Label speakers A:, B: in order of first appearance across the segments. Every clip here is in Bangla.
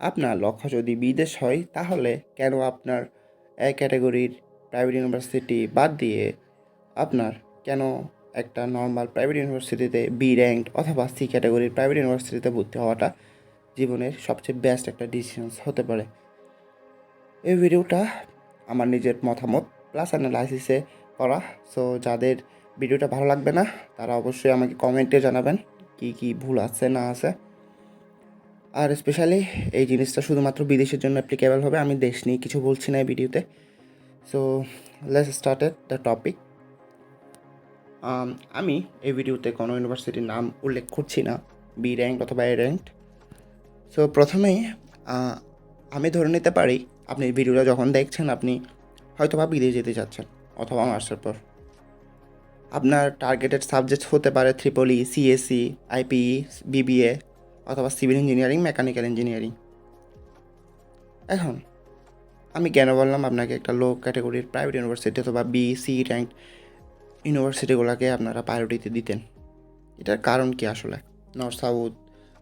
A: আপনার লক্ষ্য যদি বিদেশ হয়, তাহলে কেন আপনার এ ক্যাটাগরির প্রাইভেট ইউনিভার্সিটি বাদ দিয়ে আপনার কেন একটা নর্মাল প্রাইভেট ইউনিভার্সিটিতে বি র্যাঙ্ক অথবা সি ক্যাটাগরির প্রাইভেট ইউনিভার্সিটিতে ভর্তি হওয়াটা জীবনের সবচেয়ে বেস্ট একটা ডিসিশনস হতে পারে? এই ভিডিওটা আমার নিজের মতামত প্লাস অ্যানালাইসিসে করা। সো যাদের ভিডিওটা ভালো লাগবে না, তারা অবশ্যই আমাকে কমেন্টে জানাবেন কি কি ভুল আছে, না আছে। আর স্পেশালি এই জিনিসটা শুধুমাত্র বিদেশের জন্য অ্যাপ্লিকেবল হবে, আমি দেশ নিয়ে কিছু বলছি না এই ভিডিওতে। So let's started the topic আমি এই ভিডিওতে কোনো ইউনিভার্সিটির নাম উল্লেখ করছি না বি র্যাঙ্ক অথবা এ র্যাঙ্ক সো প্রথমেই আমি ধরে নিতে পারি, আপনি ভিডিওটা যখন দেখছেন, আপনি হয়তো বা বিদেশ যেতে চাচ্ছেন অথবা মাস্টার পর। আপনার টার্গেটেড সাবজেক্ট হতে পারে triple E CSC IPE BBA অথবা সিভিল ইঞ্জিনিয়ারিং, মেকানিক্যাল ইঞ্জিনিয়ারিং। এখন, আমি কেন বললাম আপনাকে একটা লো ক্যাটাগরির প্রাইভেট ইউনিভার্সিটি অথবা বি সি র্যাঙ্ক ইউনিভার্সিটিগুলোকে আপনারা প্রায়োরিটি দিতেন? এটার কারণ কি আসলে? নর্থ সাউথ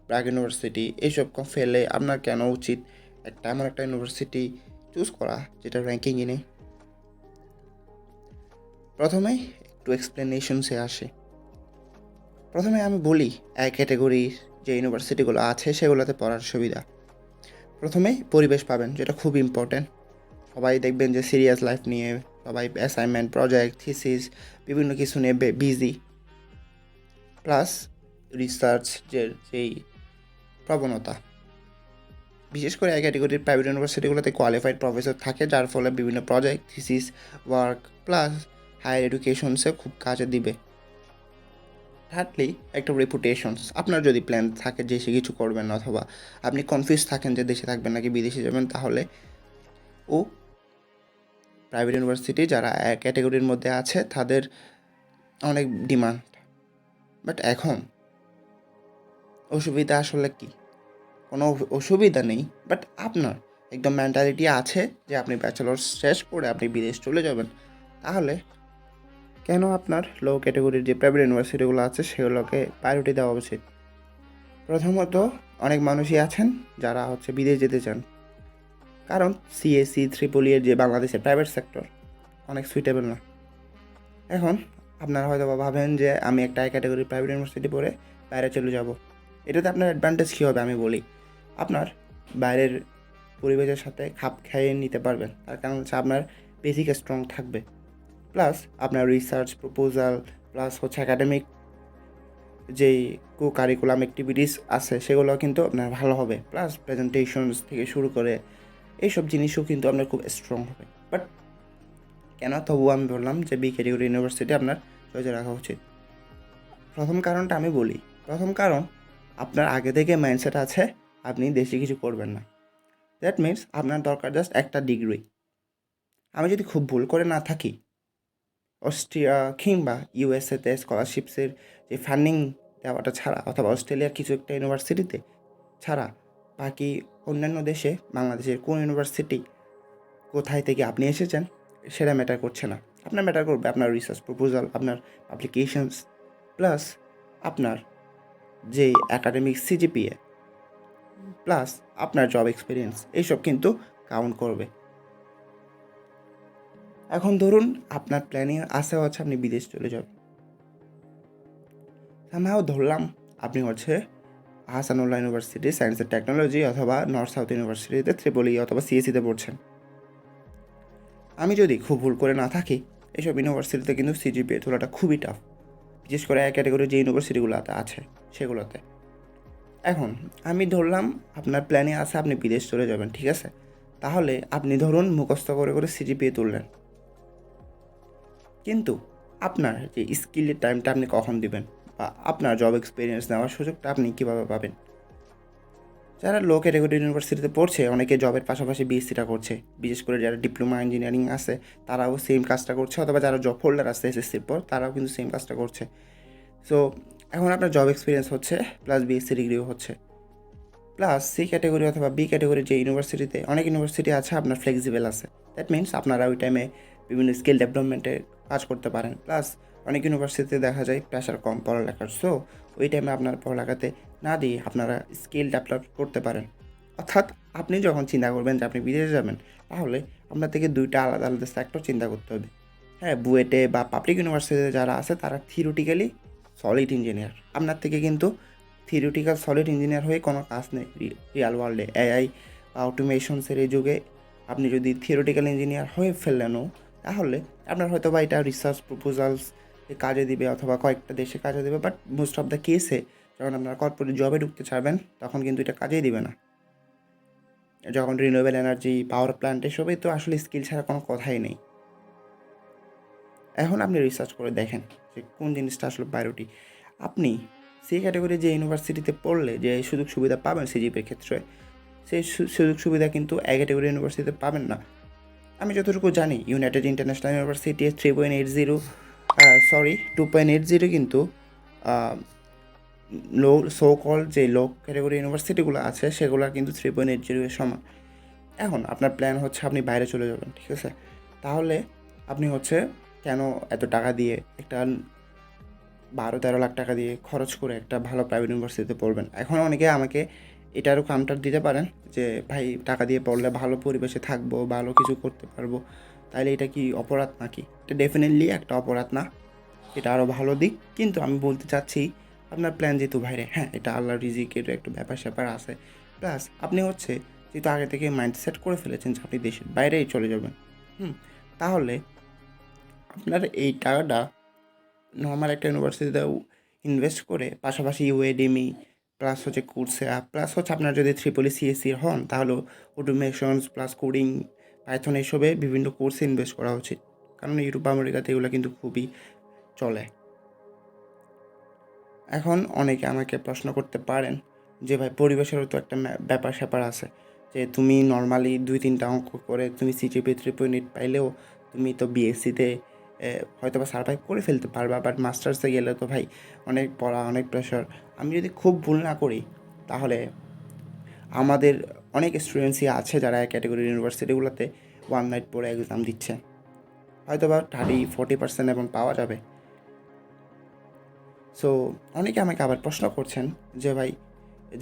A: ব্র্যাক ইউনিভার্সিটি এইসব ফেলে আপনার কেন উচিত একটা এমন একটা ইউনিভার্সিটি চুজ করা যেটা র্যাঙ্কিংয়ে নেই? প্রথমেই একটু এক্সপ্লেনেশনসে আসে। প্রথমে আমি বলি, এক ক্যাটাগরির যে ইউনিভার্সিটিগুলো আছে সেগুলোতে পড়ার সুবিধা। প্রথমেই পরিবেশ পাবেন, যেটা খুব ইম্পর্ট্যান্ট সবাই দেখবেন যে সিরিয়াস লাইফ নিয়ে সবাই অ্যাসাইনমেন্ট প্রজেক্ট থিসিস বিভিন্ন কিছু নিয়ে বিজি প্লাস রিসার্চ যে, যেই প্রবণতা। বিশেষ করে এই ক্যাটাগরির প্রাইভেট ইউনিভার্সিটিগুলোতে কোয়ালিফাইড প্রফেসর থাকে, যার ফলে বিভিন্ন project thesis work plus higher এডুকেশনসে খুব কাজে দিবে। থার্ডলি একটা রেপুটেশনস আপনার যদি প্ল্যান থাকে যে সে কিছু করবেন অথবা আপনি কনফিউজ থাকেন যে দেশে থাকবেন নাকি বিদেশে যাবেন, তাহলে ও প্রাইভেট ইউনিভার্সিটি যারা ক্যাটাগরির মধ্যে আছে, তাদের অনেক ডিমান্ড বাট এখন অসুবিধা আসলে কি? কোনো অসুবিধা নেই বাট আপনার একদম মেন্টালিটি আছে যে আপনি ব্যাচেলর শেষ করে আপনি বিদেশ চলে যাবেন, তাহলে কেন আপনার লো ক্যাটাগরির যে প্রাইভেট ইউনিভার্সিটিগুলো আছে, সেগুলোকে প্রায়োরিটি দেওয়া উচিত? প্রথমত, অনেক মানুষই আছেন যারা হচ্ছে বিদেশ যেতে চান। কারণ সিএসসি ত্রিপলির যে বাংলাদেশের প্রাইভেট সেক্টর অনেক সুইটেবল না। এখন আপনারা হয়তো ভাবেন যে, আমি একটা ক্যাটাগরি প্রাইভেট ইউনিভার্সিটি পড়ে বাইরে চলে যাব। এটাতে আপনার অ্যাডভান্টেজ কী হবে আমি বলি। আপনার বাইরের পরিবেশের সাথে খাপ খাইয়ে নিতে পারবেন। তার কারণ হচ্ছে আপনার বেসিক স্ট্রং থাকবে। প্লাস আপনার রিসার্চ প্রপোজাল প্লাস হচ্ছে একাডেমিক যেই কো কারিকুলাম অ্যাক্টিভিটিস আছে সেগুলো কিন্তু আপনার ভালো হবে। প্লাস প্রেজেন্টেশনস থেকে শুরু করে এইসব জিনিসও কিন্তু আপনার খুব স্ট্রং হবে। বাট কেন তবুও আমি বললাম যে বি ক্যাটাগরি ইউনিভার্সিটি আপনার চয়েসে রাখা উচিত। প্রথম কারণটা আমি বলি, প্রথম কারণ আপনার আগে থেকে মাইন্ডসেট আছে, আপনি দেশে কিছু করবেন না। দ্যাট মিনস আপনার দরকার জাস্ট একটা ডিগ্রি আমি যদি খুব ভুল করে না থাকি অস্ট্রিয়া কিংবা ইউএসএতে স্কলারশিপসের যে ফান্ডিং দেওয়াটা ছাড়া অথবা অস্ট্রেলিয়ার কিছু একটা ইউনিভার্সিটিতে ছাড়া বাকি অন্যান্য দেশে, বাংলাদেশের কোন ইউনিভার্সিটি কোথায় থেকে আপনি এসেছেন, সেটা ম্যাটার করছে না। আপনার ম্যাটার করবে আপনার রিসার্চ প্রপোজাল আপনার অ্যাপ্লিকেশনস প্লাস আপনার যে একাডেমিক সিজিপিএ প্লাস আপনার জব এক্সপিরিয়েন্স এইসব কিন্তু কাউন্ট করবে। এখন ধরুন আপনার প্ল্যানিং আসা হচ্ছে আপনি বিদেশ চলে যাবেন। আমরাও ধরলাম, আপনি হচ্ছে Ahsanullah University Science and Technology অথবা নর্থ সাউথ ইউনিভার্সিটিতে ত্রিপলি অথবা সিএসিতে পড়ছেন। আমি যদি খুব ভুল করে না থাকি এইসব ইউনিভার্সিটিতে কিন্তু সিজিপিএ তোলাটা খুবই টাফ বিশেষ করে এক ক্যাটাগরি যে ইউনিভার্সিটিগুলোতে আছে, সেগুলোতে। এখন আমি ধরলাম আপনার প্ল্যানে আছে আপনি বিদেশ চলে যাবেন, ঠিক আছে? তাহলে আপনি ধরুন মুখস্থ করে করে সিজিপিএ তুললেন। কিন্তু আপনার যে স্কিলের টাইমটা আপনি কখন দিবেন বা আপনার জব এক্সপিরিয়েন্স নেওয়ার সুযোগটা আপনি কীভাবে পাবেন? যারা লো ক্যাটাগরি ইউনিভার্সিটিতে পড়ছে, অনেকে জবের পাশাপাশি বিএসসিটা করছে। বিশেষ করে যারা ডিপ্লোমা ইঞ্জিনিয়ারিং আছে, তারাও সেম কাজটা করছে। অথবা যারা জব হোল্ডার আছে এসএসসির পর, তারাও কিন্তু সেম কাজটা করছে। সো এখন আপনার জব এক্সপিরিয়েন্স হচ্ছে প্লাস বিএসসি ডিগ্রিও হচ্ছে। প্লাস সি ক্যাটাগরি অথবা বি ক্যাটাগরি যে ইউনিভার্সিটিতে অনেক ইউনিভার্সিটি আছে, আপনার ফ্লেক্সিবল আছে। দ্যাট মিনস আপনারা ওই টাইমে বিভিন্ন স্কিল ডেভেলপমেন্টে কাজ করতে পারেন। প্লাস অনেক ইউনিভার্সিটিতে দেখা যায় প্রেশার কম পড়ালেখার। সো ওই টাইমে আপনার পড়ালেখাতে না দিয়ে আপনারা স্কিল ডেভেলপ করতে পারেন। অর্থাৎ আপনি যখন চিন্তা করবেন যে আপনি বিদেশে যাবেন, তাহলে আপনার থেকে দুইটা আলাদা আলাদা সেক্টর চিন্তা করতে হবে। হ্যাঁ বুয়েটে বা পাবলিক ইউনিভার্সিটিতে যারা আছে, তারা থিওরিটিক্যালি সলিড ইঞ্জিনিয়ার আপনার থেকে কিন্তু থিওরিটিক্যাল সলিড ইঞ্জিনিয়ার হয়ে কোনো কাজ নেই। রিয়াল ওয়ার্ল্ডে এআই অটোমেশনসের এই যুগে আপনি যদি থিওরিটিক্যাল ইঞ্জিনিয়ার হয়ে ফেললেনও তাহলে আপনার হয়তো বা এটা রিসার্চ প্রপোজালস কাজে দিবে অথবা কয়েকটা দেশে কাজে দেবে বাট মোস্ট অফ দ্য কেসে যখন আপনারা কর্পোরেট জবে ঢুকতে চাইবেন তখন কিন্তু এটা কাজেই দিবে না। যখন রিনিউয়েবল এনার্জি পাওয়ার প্ল্যান্ট এসবে তো আসলে স্কিল ছাড়া কোনো কথাই নেই। এখন আপনি রিসার্চ করে দেখেন যে কোন জিনিসটা আসলে প্রায়োরিটি আপনি সেই ক্যাটাগরি যে ইউনিভার্সিটিতে পড়লে যে সুযোগ সুবিধা পাবেন সিজিপির ক্ষেত্রে, সেই সুযোগ সুবিধা কিন্তু এক ক্যাটাগরি ইউনিভার্সিটিতে পাবেন না। আমি যতটুকু জানি United International University three point eight zero sorry two point eight zero কিন্তু লো সো কল যে লো ক্যাটাগরি ইউনিভার্সিটিগুলো আছে সেগুলো কিন্তু থ্রি পয়েন্ট এইট জিরো এর সমান। এখন আপনার প্ল্যান হচ্ছে আপনি বাইরে চলে যাবেন, ঠিক আছে? তাহলে আপনি হচ্ছে কেন এত টাকা দিয়ে একটা বারো তেরো লাখ টাকা দিয়ে খরচ করে একটা ভালো প্রাইভেট ইউনিভার্সিটিতে পড়বেন? এখন অনেকে আমাকে এটারও কাউন্টার দিতে পারেন যে, ভাই, টাকা দিয়ে পড়লে ভালো পরিবেশে থাকব, ভালো কিছু করতে পারব। তাইলে এটা কি অপরাধ নাকি? এটা ডেফিনেটলি একটা অপরাধ না। এটা আরও ভালো দিক। কিন্তু আমি বলতে চাচ্ছি, আপনার প্ল্যান যেহেতু বাইরে হ্যাঁ এটা আল্লাহ রিজিকের একটু ব্যাপার স্যাপার আছে। প্লাস আপনি হচ্ছে যেহেতু আগে থেকে মাইন্ড সেট করে ফেলেছেন যে, আপনি দেশের বাইরেই চলে যাবেন, হুম, তাহলে আপনার এই টাকাটা নর্মাল একটা ইউনিভার্সিটিতে ইনভেস্ট করে পাশাপাশি ইউএডিমি প্লাস হচ্ছে কোর্সে প্লাস হচ্ছে আপনার যদি ত্রিপলি সিএসসি হন তাহলে অটোমেশনস প্লাস কোডিং পাইথন এসবে বিভিন্ন কোর্সে ইনভেস্ট করা উচিত। কারণ ইউরোপ আমেরিকাতে এগুলো কিন্তু খুবই চলে। এখন অনেকে আমাকে প্রশ্ন করতে পারেন যে, ভাই, পরিবেশেরও তো একটা ব্যাপার স্যাপার আছে যে, তুমি নর্মালি দুই তিনটা অঙ্ক করে, তুমি সিজিপি থ্রি পয়েন্ট পাইলেও তুমি তো বিএসসিতে হয়তো বা সার্ভাইভ করে ফেলতে পারবা বাট মাস্টার্সে গেলে তো ভাই অনেক পড়া, অনেক প্রেশার আমি যদি খুব ভুল না করি, তাহলে আমাদের অনেক স্টুডেন্টসই আছে যারা ক্যাটাগরি ইউনিভার্সিটিগুলোতে ওয়ান নাইট পরে এক্সাম দিচ্ছে। হয়তো বা থার্টি ফোর্টি পার্সেন্ট এবং পাওয়া যাবে। সো অনেকে আমাকে আবার প্রশ্ন করছেন যে ভাই,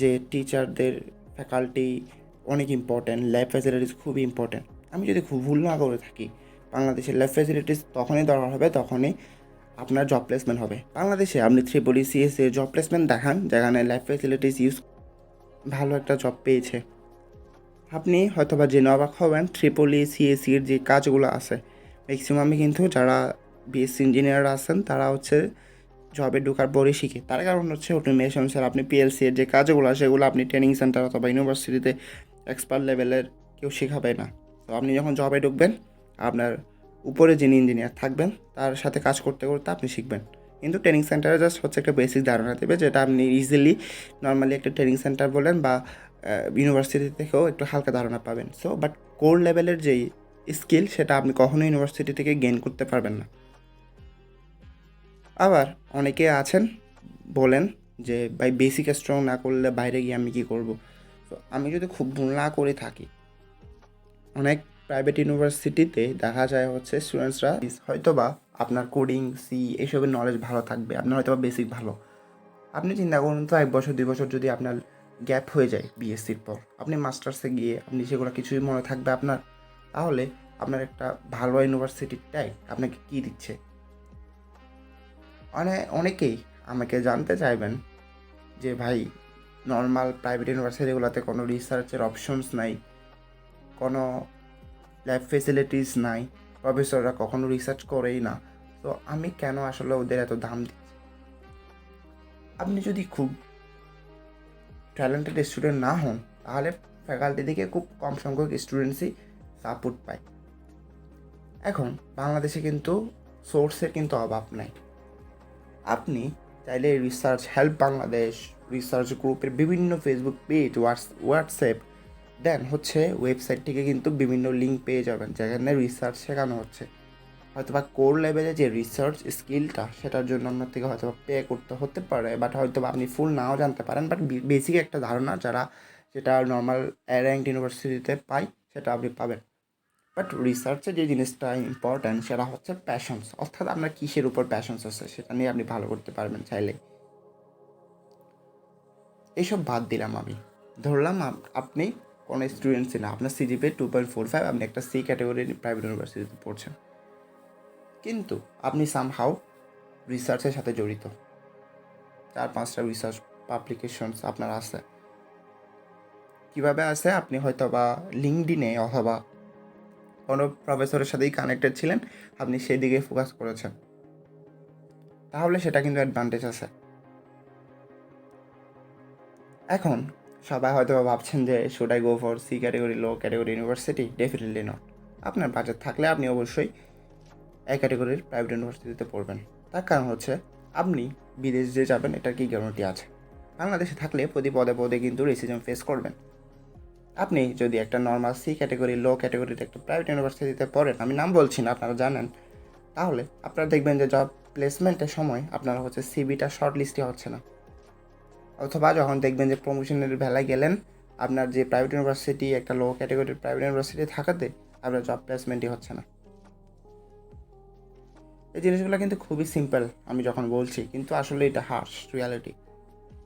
A: যে টিচারদের ফ্যাকাল্টি অনেক ইম্পর্ট্যান্ট ল্যাব ফ্যাসিলিটিস খুব ইম্পর্ট্যান্ট আমি যদি খুব ভুল না করে থাকি বাংলাদেশের ল্যাব ফ্যাসিলিটিস তখনই দরকার হবে, তখনই আপনার জব প্লেসমেন্ট হবে। বাংলাদেশে আপনি ত্রিপলি সিএসএ জব প্লেসমেন্ট দেখান, যেখানে ল্যাব ফ্যাসিলিটিস ইউজ ভালো একটা জব পেয়েছে। আপনি হয়তোবা জেনে অবাক হবেন ট্রিপলি সিএসির যে কাজগুলো আছে ম্যাক্সিমামই কিন্তু যারা বিএসসি ইঞ্জিনিয়ার আছেন, তারা হচ্ছে জবে ঢোকার পরে শিখে। তার কারণ হচ্ছে অটোমেশন স্যার আপনি পিএলসি এর যে কাজগুলো আছে সেগুলো আপনি ট্রেনিং সেন্টার অথবা ইউনিভার্সিটিতে এক্সপার্ট লেভেলের কেউ শেখাবে না। তো আপনি যখন জবে ঢুকবেন আপনার উপরে যিনি ইঞ্জিনিয়ার থাকবেন, তার সাথে কাজ করতে করতে আপনি শিখবেন। কিন্তু ট্রেনিং সেন্টারে জাস্ট হচ্ছে একটা বেসিক ধারণা দেবে, যেটা আপনি ইজিলি নর্মালি একটা ট্রেনিং সেন্টার বলেন বা ইউনিভার্সিটি থেকেও একটু হালকা ধারণা পাবেন। সো বাট কোর লেভেলের যেই স্কিল সেটা আপনি কখনো ইউনিভার্সিটি থেকে গেইন করতে পারবেন না। আবার অনেকে আছেন বলেন যে, ভাই বেসিক স্ট্রং না করলে বাইরে গিয়ে আমি কী করব? তো আমি যদি খুব ভুল না করে থাকি, অনেক প্রাইভেট ইউনিভার্সিটিতে দেখা যায় হচ্ছে স্টুডেন্টসরা হয়তো বা আপনার কোডিং সি এইসবের নলেজ ভালো থাকবে, আপনার হয়তো বেসিক ভালো। আপনি চিন্তা করুন তো, এক বছর, দুই বছর যদি আপনার গ্যাপ হয়ে যায় বিএসসির পর, আপনি মাস্টার্সে গিয়ে আপনি সেগুলো কিছুই মনে থাকবে আপনার, তাহলে আপনার একটা ভালো ইউনিভার্সিটিটাই আপনাকে কী দিচ্ছে? মানে অনেকেই আমাকে জানতে চাইবেন যে, ভাই নর্মাল প্রাইভেট ইউনিভার্সিটিগুলোতে কোনো রিসার্চের অপশনস নাই, কোনো ল্যাব ফেসিলিটিস নাই প্রফেসররা কখনো রিসার্চ করেই না। তো আমি কেন আসলে ওদের এত দাম দিচ্ছি? আপনি যদি খুব ট্যালেন্টেড স্টুডেন্ট না হন, তাহলে ফ্যাকাল্টি থেকে খুব কম সংখ্যক স্টুডেন্টসই সাপোর্ট পায়। এখন, বাংলাদেশে কিন্তু সোর্সের কিন্তু অভাব নাই। আপনি চাইলে রিসার্চ হেল্প বাংলাদেশ রিসার্চ গ্রুপের বিভিন্ন Facebook page whats WhatsApp then হচ্ছে ওয়েবসাইট থেকে কিন্তু বিভিন্ন লিঙ্ক পেয়ে যাবেন, যেখানে রিসার্চ শেখানো হচ্ছে। হয়তোবা কোর লেভেলে যে রিসার্চ স্কিলটা সেটার জন্য আপনার থেকে হয়তো পে করতে হতে পারে বাট হয়তো বা আপনি ফুল নাও জানতে পারেন বাট বেসিক একটা ধারণা যারা যেটা নর্মাল র্যাঙ্ক ইউনিভার্সিটিতে পাই সেটা আপনি পাবেন। বাট রিসার্চে যে জিনিসটা ইম্পর্ট্যান্ট সেটা হচ্ছে প্যাশনস অর্থাৎ আপনার কিসের উপর প্যাশনস আছে, সেটা নিয়ে আপনি ভালো করতে পারবেন চাইলে। এইসব বাদ দিলাম আমি। ধরলাম আপ- আপনি কোনো স্টুডেন্টসই না। আপনার CGPA two point four five আপনি একটা সি ক্যাটাগরির প্রাইভেট ইউনিভার্সিটিতে পড়ছেন। কিন্তু আপনি সামহাও রিসার্চের সাথে জড়িত। চার পাঁচটা রিসার্চ পাবলিকেশনস আপনার আছে। কীভাবে আছে? আপনি হয়তো বা লিঙ্কডিনে অথবা কোনো প্রফেসরের সাথেই কানেক্টেড ছিলেন, আপনি সেই দিকে ফোকাস করেছেন। তাহলে সেটা কিন্তু অ্যাডভান্টেজ আছে। এখন সবাই হয়তো ভাবছেন যে should I go for C category low category university definitely not আপনার বাজেট থাকলে আপনি অবশ্যই এই ক্যাটাগরির প্রাইভেট ইউনিভার্সিটিতে পড়বেন। তার কারণ হচ্ছে, আপনি বিদেশ যে যাবেন, এটার কি গ্যারান্টি আছে? বাংলাদেশে থাকলে প্রতি পদে পদে কিন্তু রেসিজম ফেস করবেন। আপনি যদি একটা নর্মাল সি ক্যাটাগরি লো ক্যাটাগরির একটা প্রাইভেট ইউনিভার্সিটিতে পড়েন, আমি নাম বলছি না, আপনারা জানেন, তাহলে আপনারা দেখবেন যে জব প্লেসমেন্টের সময় আপনারা হচ্ছে সিবিটা শর্ট লিস্টে হচ্ছে না। অথবা যখন দেখবেন যে প্রমোশনের বেলায় গেলেন, আপনার যে প্রাইভেট ইউনিভার্সিটি একটা লো ক্যাটাগরির প্রাইভেট ইউনিভার্সিটি থাকাতে আপনার জব প্লেসমেন্টই হচ্ছে না। এই জিনিসগুলো কিন্তু খুবই সিম্পল আমি যখন বলছি, কিন্তু আসলে এটা হার্শ রিয়ালিটি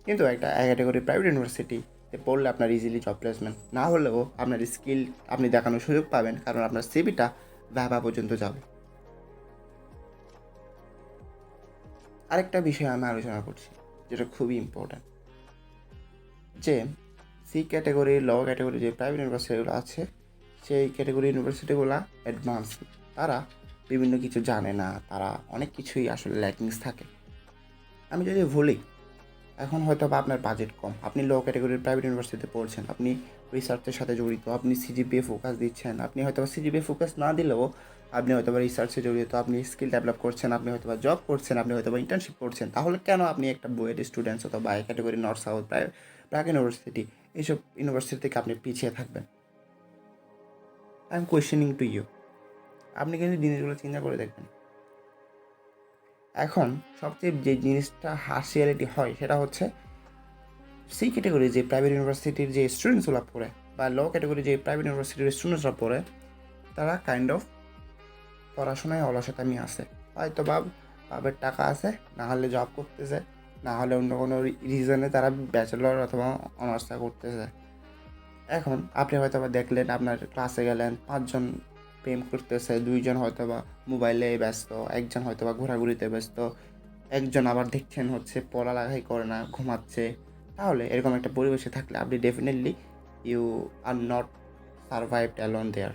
A: কিন্তু একটা ক্যাটাগরি প্রাইভেট ইউনিভার্সিটিতে পড়লে আপনার ইজিলি জব প্লেসমেন্ট না হলেও আপনার স্কিল আপনি দেখানোর সুযোগ পাবেন, কারণ আপনার সিবিটা ভ্যাবা পর্যন্ত যাবে। আরেকটা বিষয় আমি আলোচনা করছি, যেটা খুবই ইম্পর্ট্যান্ট যে সি ক্যাটাগরি ল ক্যাটাগরি যে প্রাইভেট ইউনিভার্সিটিগুলো আছে, সেই ক্যাটাগরি ইউনিভার্সিটিগুলো অ্যাডভান্স তারা বিভিন্ন কিছু জানে না, তারা অনেক কিছুই আসলে ল্যাকিংস থাকে। আমি যদি বলি এখন হয়তো বা আপনার বাজেট কম। আপনি লো ক্যাটাগরির প্রাইভেট ইউনিভার্সিটিতে পড়ছেন, আপনি রিসার্চের সাথে জড়িত, আপনি সিজিপিএ ফোকাস দিচ্ছেন, আপনি হয়তো বা সিজিপিএ ফোকাস না দিলেও আপনি হয়তো বা রিসার্চে জড়িত, আপনি স্কিল ডেভেলপ করছেন, আপনি হয়তো বা জব করছেন, আপনি হয়তো বা ইন্টার্নশিপ করছেন, তাহলে কেন আপনি একটা বইয়ের স্টুডেন্টস অথবা এই ক্যাটাগরি নর্থ সাউথ প্রায় প্রাক ইউনিভার্সিটি এইসব ইউনিভার্সিটি থেকে আপনি পিছিয়ে থাকবেন। I am questioning to you আপনি কিন্তু জিনিসগুলো চিন্তা করে দেখবেন। এখন সবচেয়ে যে জিনিসটা হার্সিয়ালিটি হয়, সেটা হচ্ছে সি ক্যাটাগরি যে প্রাইভেট ইউনিভার্সিটির যে স্টুডেন্টসগুলো পড়ে বা ল ক্যাটাগরি যে প্রাইভেট ইউনিভার্সিটির স্টুডেন্টসরা পড়ে, তারা কাইন্ড অফ পড়াশোনায় অলসতামি আছে। হয়তো বা বাবার টাকা আছে, না হলে জব করতেছে। না হলে অন্য কোনো রিজনে তারা ব্যাচেলর অথবা অনার্সটা করতেছে। এখন আপনি হয়তো বা দেখলেন আপনার ক্লাসে গেলেন, পাঁচজন প্রেম করতেছে, দুইজন হয়তো বা মোবাইলে ব্যস্ত, একজন হয়তো বা ঘোরাঘুরিতে ব্যস্ত, একজন আবার দেখছেন হচ্ছে পড়ালেখাই করে না, ঘুমাচ্ছে। তাহলে এরকম একটা পরিবেশে থাকলে আপনি definitely you are not survived alone there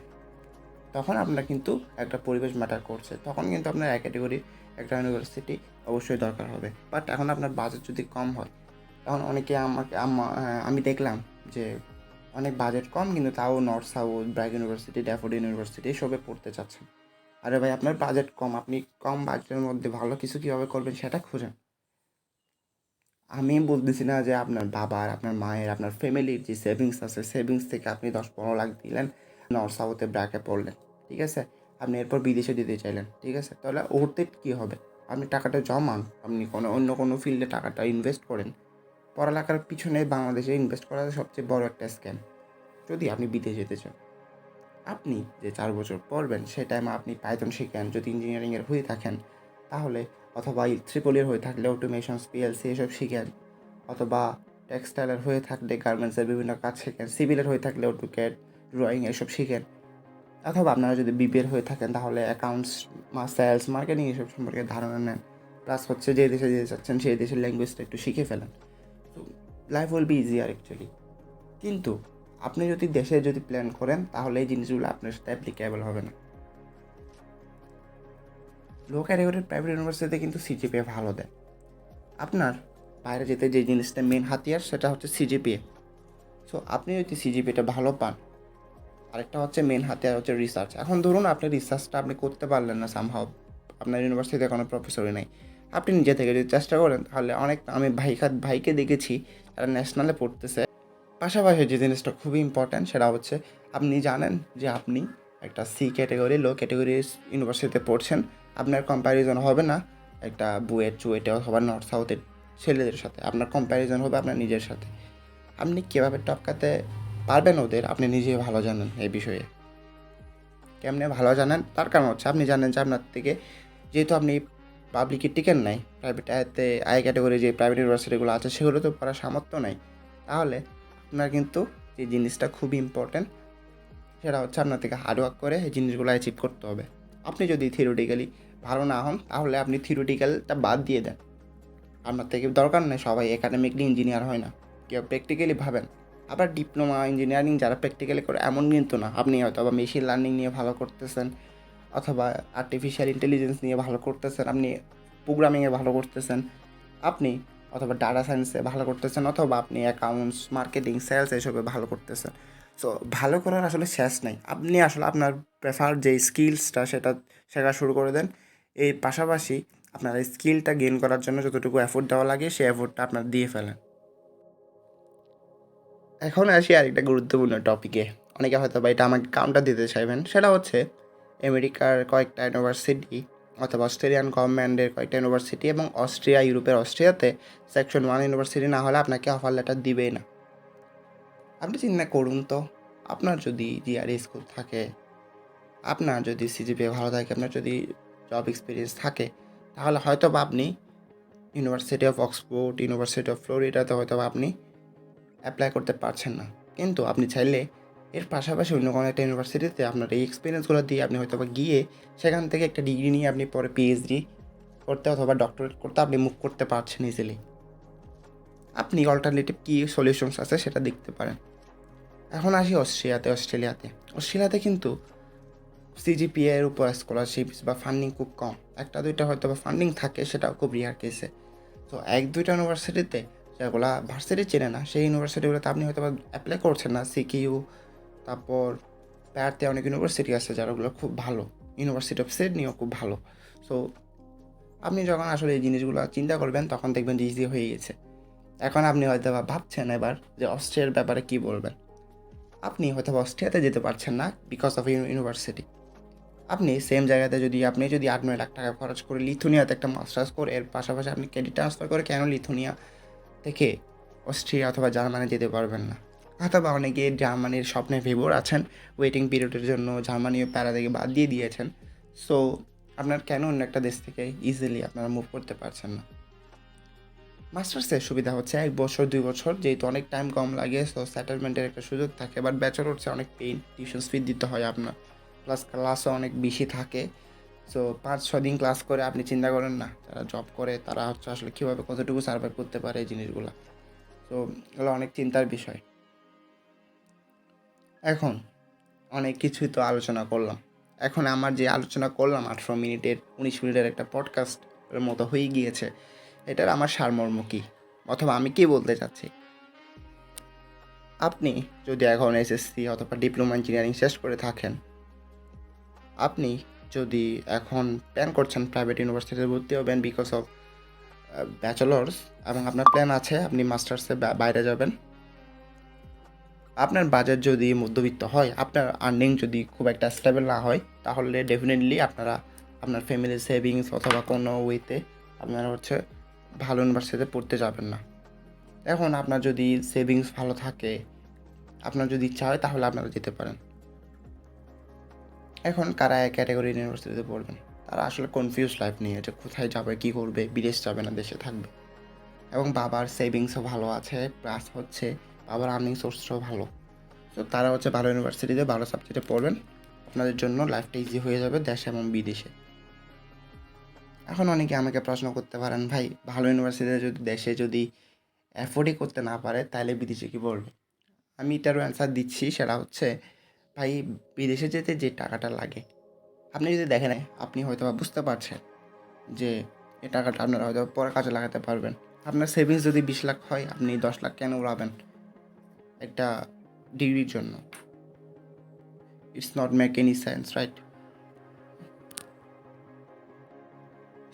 A: তখন আপনার কিন্তু একটা পরিবেশ ম্যাটার করছে। তখন কিন্তু আপনার ক্যাটেগরি একটা ইউনিভার্সিটি অবশ্যই দরকার হবে। বাট এখন আপনার বাজেট যদি কম হয়, তখন অনেকে আমাকে, আমি দেখলাম যে অনেক বাজেট কম, কিন্তু তাও North South BRAC University Daffodil University এসবে পড়তে চাচ্ছেন। আরে ভাই, আপনার বাজেট কম, আপনি কম বাজেটের মধ্যে ভালো কিছু কীভাবে করবেন সেটা খুঁজেন। আমি বলতেছি না যে আপনার বাবার, আপনার মায়ের, আপনার ফ্যামিলির যে সেভিংস আছে সেভিংস থেকে আপনি দশ পনেরো লাখ দিলেন নর্থ সাউথে ব্র্যাকে পড়লেন, ঠিক আছে? আপনি এরপর বিদেশে দিতে চাইলেন, ঠিক আছে? তাহলে ওতে কী হবে? আপনি টাকাটা জমান আপনি কোনো, অন্য কোনো ফিল্ডে টাকাটা ইনভেস্ট করেন। পড়ালেখার পিছনে বাংলাদেশে ইনভেস্ট করা সবচেয়ে বড় একটা স্ক্যাম যদি আপনি বিদেশে যেতে চান। আপনি যে চার বছর পড়বেন সে টাইমে আপনি পাইথন শিখেন, যদি ইঞ্জিনিয়ারিংয়ের হয়ে থাকেন, তাহলে অথবা ট্রিপলের হয়ে থাকলে অটোমেশন পিএলসি এসব শিখেন, অথবা টেক্সটাইলের হয়ে থাকলে গার্মেন্টসের বিভিন্ন কাজ শিখেন সিভিলের হয়ে থাকলে অটোক্যাড ড্রয়িং এসব শিখেন। অথবা আপনারা যদি বিপিএর হয়ে থাকেন, তাহলে অ্যাকাউন্টস সেলস মার্কেটিং এসব সম্পর্কে ধারণা নেন। প্লাস হচ্ছে যে দেশে যেতে চাচ্ছেন সেই দেশের ল্যাঙ্গুয়েজটা একটু শিখে ফেলেন। তো life will be easier actually কিন্তু আপনি যদি দেশে যদি প্ল্যান করেন, তাহলে এই জিনিসগুলো আপনার সাথে অ্যাপ্লিকেবল হবে না। লো ক্যাটাগরির প্রাইভেট ইউনিভার্সিটিতে কিন্তু সিজিপিএ ভালো দেয়। আপনার বাইরে যেতে যে জিনিসটা মেন হাতিয়ার, সেটা হচ্ছে সিজিপিএ সো আপনি যদি সিজিপিএটা ভালো পান আরেকটা হচ্ছে মেন হাতিয়ার হচ্ছে রিসার্চ এখন ধরুন আপনি রিসার্চটা আপনি করতে পারলেন না সামহাও আপনার ইউনিভার্সিটিতে কোনো প্রফেসরই নেই। আপনি নিজে থেকে যদি চেষ্টা করেন, তাহলে অনেক, আমি ভাই ভাইকে দেখেছি, তারা ন্যাশনালে পড়তেছে। পাশাপাশি যে জিনিসটা খুবই ইম্পর্ট্যান্ট সেটা হচ্ছে আপনি জানেন যে আপনি একটা সি ক্যাটাগরি লো ক্যাটাগরি ইউনিভার্সিটিতে পড়ছেন, আপনার কম্প্যারিজন হবে না একটা বুয়েট, চুয়েটে অথবা নর্থ সাউথের ছেলেদের সাথে। আপনার কম্প্যারিজন হবে আপনার নিজের সাথে। আপনি কীভাবে টপকাতে পারবেন ওদের? আপনি নিজেই ভালো জানেন এই বিষয়ে। কেমনে ভালো জানেন? তার কারণ হচ্ছে। আপনি জানেন যে আপনার থেকে যেহেতু আপনি পাবলিকে টিকেন নাই প্রাইভেট আয়তে আই ক্যাটাগরি যে প্রাইভেট ইউনিভার্সিটিগুলো আছে, সেগুলো তো পড়ার সামর্থ্য নাই। তাহলে আপনার কিন্তু যে জিনিসটা খুবই ইম্পর্ট্যান্ট সেটা হচ্ছে আপনার থেকে হার্ডওয়ার্ক করে এই জিনিসগুলো অ্যাচিভ করতে হবে। আপনি যদি থিওরিটিক্যালি ভালো না হন, তাহলে আপনি থিওরিটিক্যালটা বাদ দিয়ে দেন। আপনার থেকে দরকার নেই, সবাই একাডেমিকলি ইঞ্জিনিয়ার হয় না। কেউ প্র্যাকটিক্যালি ভাবেন। আবার ডিপ্লোমা ইঞ্জিনিয়ারিং যারা প্র্যাকটিক্যালি করে, এমন কিন্তু না। আপনি হয়তো বা মেশিন লার্নিং নিয়ে ভালো করতেছেন, অথবা আর্টিফিশিয়াল ইন্টেলিজেন্স নিয়ে ভালো করতেছেন, আপনি প্রোগ্রামিংয়ে ভালো করতেছেন, আপনি অথবা ডাটা সায়েন্সে ভালো করতেছেন, অথবা আপনি অ্যাকাউন্টস মার্কেটিং সেলস এসবে ভালো করতেছেন। সো ভালো করার আসলে শেষ নাই। আপনি আসলে আপনার প্রেফার যে স্কিলসটা সেটা শেখা শুরু করে দেন। এই পাশাপাশি আপনার স্কিলটা গেইন করার জন্য যতটুকু এফোর্ট দেওয়া লাগে, সেই এফোর্টটা আপনার দিয়ে ফেলেন। এখন আসি আরেকটা গুরুত্বপূর্ণ টপিকে অনেকে হয়তো বা এটা আমাকে কাউন্টার দিতে চাইবেন। সেটা হচ্ছে আমেরিকার কয়েকটা ইউনিভার্সিটি অথবা অস্ট্রেলিয়ান গভর্নমেন্টের কয়েকটা ইউনিভার্সিটি এবং অস্ট্রিয়া ইউরোপের অস্ট্রিয়াতে সেকশন ওয়ান ইউনিভার্সিটি না হলে আপনাকে অফার লেটার দিবেই না। আপনি চিন্তা করুন তো, আপনার যদি জিআরই স্কুল থাকে, আপনার যদি সিজিপি ভালো থাকে, আপনার যদি জব এক্সপিরিয়েন্স থাকে, তাহলে হয়তো বা আপনি University of Oxford University of ফ্লোরিডাতে হয়তো আপনি অ্যাপ্লাই করতে পারছেন না। কিন্তু আপনি চাইলে এর পাশাপাশি অন্য কোনো একটা ইউনিভার্সিটিতে আপনার এই এক্সপিরিয়েন্সগুলো দিয়ে আপনি হয়তো গিয়ে সেখান থেকে একটা ডিগ্রি নিয়ে আপনি পরে পিএইচডি করতে অথবা ডক্টরেট করতে আপনি মুখ করতে পারছেন ইজিলি আপনি অল্টারনেটিভ কী সলিউশনস আছে সেটা দেখতে পারেন। এখন আসি অস্ট্রেলিয়াতে অস্ট্রেলিয়াতে। অস্ট্রেলিয়াতে কিন্তু সিজিপিএ উপর স্কলারশিপ বা ফান্ডিং খুব কম। একটা দুইটা হয়তো বা ফান্ডিং থাকে, সেটাও খুব রিয়ার কেসে তো এক দুইটা ইউনিভার্সিটিতে যেগুলো ভার্সিটি চেনে না। সেই ইউনিভার্সিটিগুলোতে আপনি হয়তো অ্যাপ্লাই করছেন না সিকিউ তারপর প্যারতে অনেক ইউনিভার্সিটি আছে যারাগুলো খুব ভালো। ইউনিভার্সিটি অফ সিডনিও খুব ভালো। সো আপনি যখন আসলে এই জিনিসগুলো চিন্তা করবেন, তখন দেখবেন যে ইজি হয়ে গেছে। এখন আপনি হয়তো ভাবছেন এবার যে অস্ট্রিয়ার ব্যাপারে কি বলবেন। আপনি হয়তো অস্ট্রিয়াতে যেতে পারছেন না বিকজ অফ ইউনিভার্সিটি আপনি সেম জায়গাতে যদি, আপনি যদি আট নয় লাখ টাকা খরচ করে লিথুনিয়াতে একটা মাস্টার্স করে, এর পাশাপাশি আপনি ক্রেডিট ট্রান্সফার করে কেন লিথুনিয়া থেকে অস্ট্রিয়া অথবা জার্মানি যেতে পারবেন না। অথবা অনেকে জার্মানির স্বপ্নে ভেবোর আছেন ওয়েটিং পিরিয়ডের জন্য জার্মানিও প্যারা থেকে বাদ দিয়ে দিয়েছেন। সো আপনার কেন অন্য একটা দেশ থেকে ইজিলি আপনারা মুভ করতে পারছেন না? মাস্টার্সের সুবিধা হচ্ছে এক বছর, দুই বছর, যেহেতু অনেক টাইম কম লাগে সো সেটেলমেন্টের একটা সুযোগ থাকে বাট ব্যাচেলরসে অনেক পেইন টিউশন ফি দিতে হয় আপনার। প্লাস ক্লাসও অনেক বেশি থাকে। সো পাঁচ ছ দিন ক্লাস করে আপনি চিন্তা করেন না, যারা জব করে তারা হচ্ছে আসলে কীভাবে কতটুকু সার্ভাইভ করতে পারে এই জিনিসগুলো। তো এগুলো অনেক চিন্তার বিষয়। এখন অনেক কিছুই তো আলোচনা করলাম। এখন আমার যে আলোচনা করলাম আঠেরো মিনিটের, উনিশ মিনিটের একটা পডকাস্টের মতো হয়ে গিয়েছে, এটার আমার সারমর্ম কী? অথবা আমি কী বলতে চাচ্ছি? আপনি যদি এখন এসএসসি অথবা ডিপ্লোমা ইঞ্জিনিয়ারিং শেষ করে থাকেন, আপনি যদি এখন প্ল্যান করছেন প্রাইভেট ইউনিভার্সিটিতে ভর্তি হবেন বিকজ অফ ব্যাচেলর্স এবং আপনার প্ল্যান আছে, আপনি মাস্টার্সে বাইরে যাবেন। আপনার বাজেট যদি মধ্যবিত্ত হয়, আপনার আর্নিং যদি খুব একটা স্টেবল না হয়, তাহলে ডেফিনেটলি আপনারা আপনার ফ্যামিলি সেভিংস অথবা কোনো ওয়েতে আপনারা হচ্ছে ভালো ইউনিভার্সিটিতে পড়তে যাবেন না। এখন আপনার যদি সেভিংস ভালো থাকে, আপনার যদি ইচ্ছা হয়, তাহলে আপনারা যেতে পারেন। এখন কারা এক ক্যাটাগরি ইউনিভার্সিটিতে পড়বেন? তারা আসলে কনফিউজ লাইফ নিয়ে, যে কোথায় যাবে, কী করবে, বিদেশ যাবে না, দেশে থাকবে। এবং বাবার সেভিংসও ভালো আছে প্লাস হচ্ছে বাবার আর্নিং সোর্সটাও ভালো। তো তারা হচ্ছে ভালো ইউনিভার্সিটিতে ভালো সাবজেক্টে পড়বেন। আপনাদের জন্য লাইফটা ইজি হয়ে যাবে দেশে এবং বিদেশে। এখন অনেকে আমাকে প্রশ্ন করতে পারেন, ভাই, ভালো ইউনিভার্সিটিতে যদি দেশে যদি অ্যাফোর্ডই করতে না পারে, তাহলে বিদেশে কী পড়বে? আমি এটারও অ্যান্সার দিচ্ছি, সেটা হচ্ছে ভাই, বিদেশে যেতে যে টাকাটা লাগে। আপনি যদি দেখেন, আপনি হয়তো বা বুঝতে পারছেন যে এ টাকাটা আপনারা হয়তো পরে কাজে লাগাতে পারবেন। আপনার সেভিংস যদি বিশ লাখ হয়, আপনি দশ লাখ কেন উড়াবেন? একটা ডিগ্রির জন্য। It's not make any sense right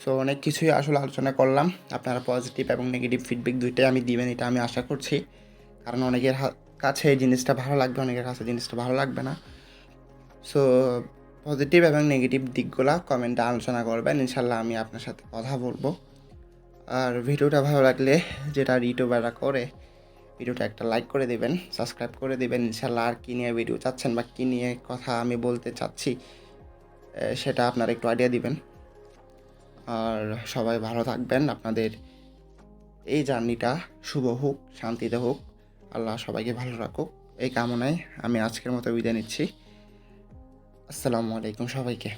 A: so অনেক কিছুই আসলে আলোচনা করলাম। আপনারা পজিটিভ এবং নেগেটিভ ফিডব্যাক দুইটাই আমি দিবেন, এটা আমি আশা করছি। কারণ অনেকের হা- কাছে এই জিনিসটা ভালো লাগবে, অনেকের কাছে জিনিসটা ভালো লাগবে না। সো পজিটিভ এবং নেগেটিভ দিকগুলো কমেন্টে আলোচনা করবেন ইনশাল্লাহ আমি আপনার সাথে কথা বলব। আর ভিডিওটা ভালো লাগলে যেটা ইউটিউবাররা করে, ভিডিওটা একটা লাইক করে দেবেন সাবস্ক্রাইব করে দেবেন ইনশাল্লাহ আর কী নিয়ে ভিডিও চাচ্ছেন বা কী নিয়ে কথা আমি বলতে চাচ্ছি সেটা আপনারা একটু আইডিয়া দিবেন। আর সবাই ভালো থাকবেন, আপনাদের এই জার্নিটা শুভ হোক, শান্তিতে হোক। আল্লাহ সবাইকে ভালো রাখুক। এই কামনায় আমি আজকের মতো বিদায় নিচ্ছি। আসসালামু আলাইকুম সবাইকে।